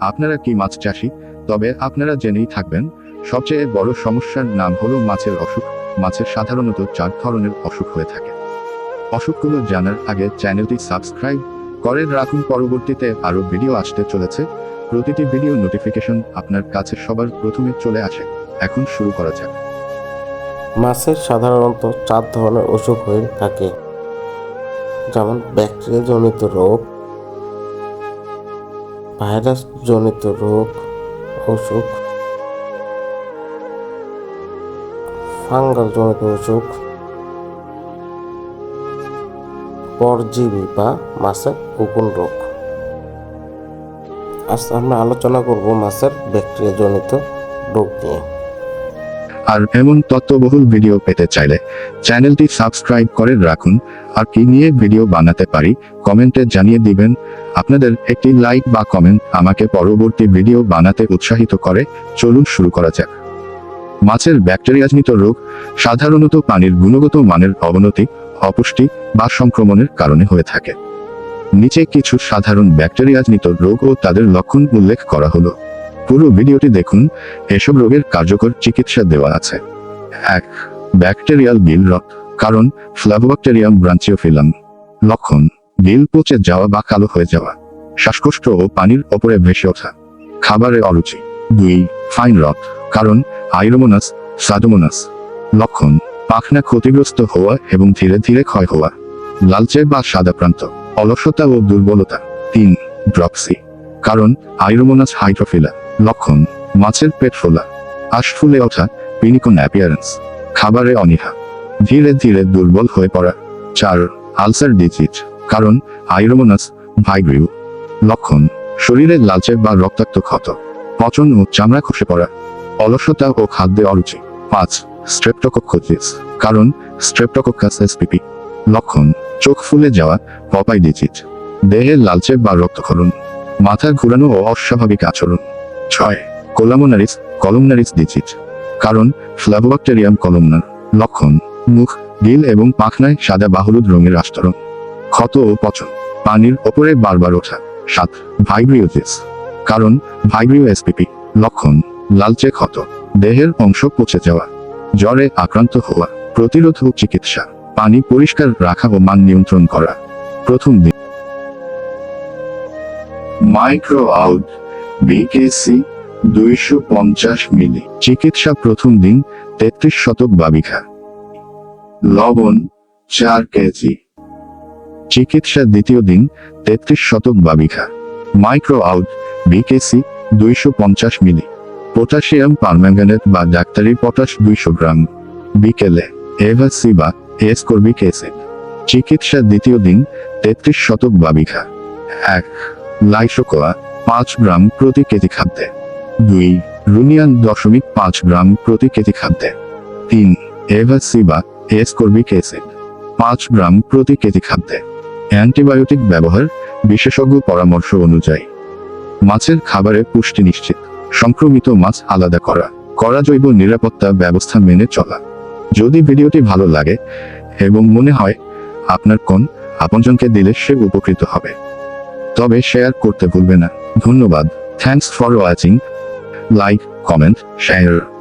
আপনারা কি মাছ চাষি? তবে আপনারা জেনেই থাকবেন, সবচেয়ে বড় সমস্যার নাম হলো মাছের অসুখ। মাছের সাধারণত চার ধরনের অসুখ হয়ে থাকে। অসুখগুলো জানার আগে চ্যানেলটি সাবস্ক্রাইব করে রাখুন। পরবর্তীতে আরও ভিডিও আসতে চলেছে। প্রতিটি ভিডিও নোটিফিকেশন আপনার কাছে সবার প্রথমে চলে আসে। এখন শুরু করা যাক। মাছের সাধারণত চার ধরনের অসুখ হয়ে থাকে। যেমন ব্যাকটেরিয়া জনিত রোগ ভাইরাস জনিত রোগ, অসুখ ফাঙ্গাল জনিত অসুখ, পরজীবী বা মাছের উকুন রোগ। আজ আমরা আলোচনা করব মাছের ব্যাকটেরিয়া জনিত রোগ নিয়ে। আর এমন তত্ত্ববহুল ভিডিও পেতে চাইলে চ্যানেলটি সাবস্ক্রাইব করে রাখুন। আর কি নিয়ে ভিডিও বানাতে পারি, কমেন্টে জানিয়ে দিবেন। আপনাদের একটি লাইক বা কমেন্ট আমাকে পরবর্তী ভিডিও বানাতে উৎসাহিত করে। চলুন শুরু করা যাক। মাছের ব্যাকটেরিয়াজনিত রোগ সাধারণত পানির গুণগত মানের অবনতি, অপুষ্টি বা সংক্রমণের কারণে হয়ে থাকে। নিচে কিছু সাধারণ ব্যাকটেরিয়াজনিত রোগ ও তাদের লক্ষণ উল্লেখ করা হলো। পুরো ভিডিওটি দেখুন, এসব রোগের কার্যকর চিকিৎসা দেওয়া আছে। এক, ব্যাকটেরিয়াল বিল রট কারণ ফ্লাভোব্যাকটেরিয়াম ব্রাঞ্চিওফিলাম। লক্ষণ, বিল পচে যাওয়া বা কালো হয়ে যাওয়া, শ্বাসকষ্ট ও পানির ওপরে ভেসে ওঠা, খাবারে অরুচি। দুই, ফাইন রট কারণ আইরোমোনাস সাডোমোনাস লক্ষণ, পাখনা ক্ষতিগ্রস্ত হওয়া এবং ধীরে ধীরে ক্ষয় হওয়া, লালচে বা সাদা প্রান্ত, অলসতা ও দুর্বলতা। তিন, ড্রপসি, কারণ আইরোমোনাস হাইড্রোফিলা। লক্ষণ, মাছের পেট ফোলা। আশ ফুলে ওঠা, পিনিকন অ্যাপিয়ারেন্স খাবারে অনীহা। ধীরে ধীরে দুর্বল হয়ে পড়া। চার আলসার ডিজিট কারণ আইরোমোনাস ভাইগ্রিউ লক্ষণ, শরীরে লালচে বা রক্তাক্ত ক্ষত। পচন ও চামড়া খসে পড়া। অলসতা ও খাদ্যে অরুচি। পাঁচ স্ট্রেপ্টোকোকোজিস কারণ স্ট্রেপ্টোকোকাস এসপিপি লক্ষণ, চোখ ফুলে যাওয়া পপাই ডিজিট দেহের লালচে বা রক্তক্ষরণ। মাথা ঘুরানো ও অস্বাভাবিক আচরণ। ছয় কোলামোনারিস কলমনারিস ডিজিট কারণ, ফ্লাভোব্যাকটেরিয়াম কলমনার লক্ষণ, মুখ, গিল এবং পাখনায় সাদা বাহলুদ রঙের আস্তরণ। ক্ষত ও পচন, পানির ওপরে বারবার ওঠা। সাত ভাইব্রিওজিস কারণ ভাইব্রিও এসপিপি লক্ষণ, লালচে ক্ষত, দেহের অংশ পচে যাওয়া, জ্বরে আক্রান্ত হওয়া, প্রতিরোধ ও চিকিৎসা, পানি পরিষ্কার রাখা ও মান নিয়ন্ত্রণ করা। প্রথম দিন। Micro out. বিকেসি দুইশো পঞ্চাশ মিলি। চিকিৎসা প্রথম দিন তেত্রিশ শতক বাবিঘা। লবণ চার কেজি। চিকিৎসা দ্বিতীয় দিন তেত্রিশ শতক বাবিঘা। মাইক্রো আউট বিকেসি দুইশো পঞ্চাশ মিলি। পটাশিয়াম, পারম্যাঙ্গানেট বা ডাক্তারি পটাশ দুইশো গ্রাম। বিকেলে, এভাসি বা এসকর্বিক অ্যাসিড। চিকিৎসা দ্বিতীয় দিন তেত্রিশ শতক বাবিঘা। এক, লাইসোকোয়া পাঁচ গ্রাম প্রতি কেজি খাদ্যে। দুই, রুনিয়ান দশমিক পাঁচ গ্রাম প্রতি কেজি খাদ্যে। তিন এভাসিবা এসকর্বিক অ্যাসিড পাঁচ গ্রাম প্রতি কেজি খাদ্যে। অ্যান্টিবায়োটিক ব্যবহার, বিশেষজ্ঞ পরামর্শ অনুযায়ী। মাছের খাবারে পুষ্টি নিশ্চিত। সংক্রমিত মাছ আলাদা করা। করা জৈব নিরাপত্তা ব্যবস্থা মেনে চলা। যদি ভিডিওটি ভালো লাগে এবং মনে হয়, আপনার কোন আপনজনকে দিলে সে উপকৃত হবে। তবে শেয়ার করতে ভুলবে না। ধন্যবাদ। Thanks for watching like comment share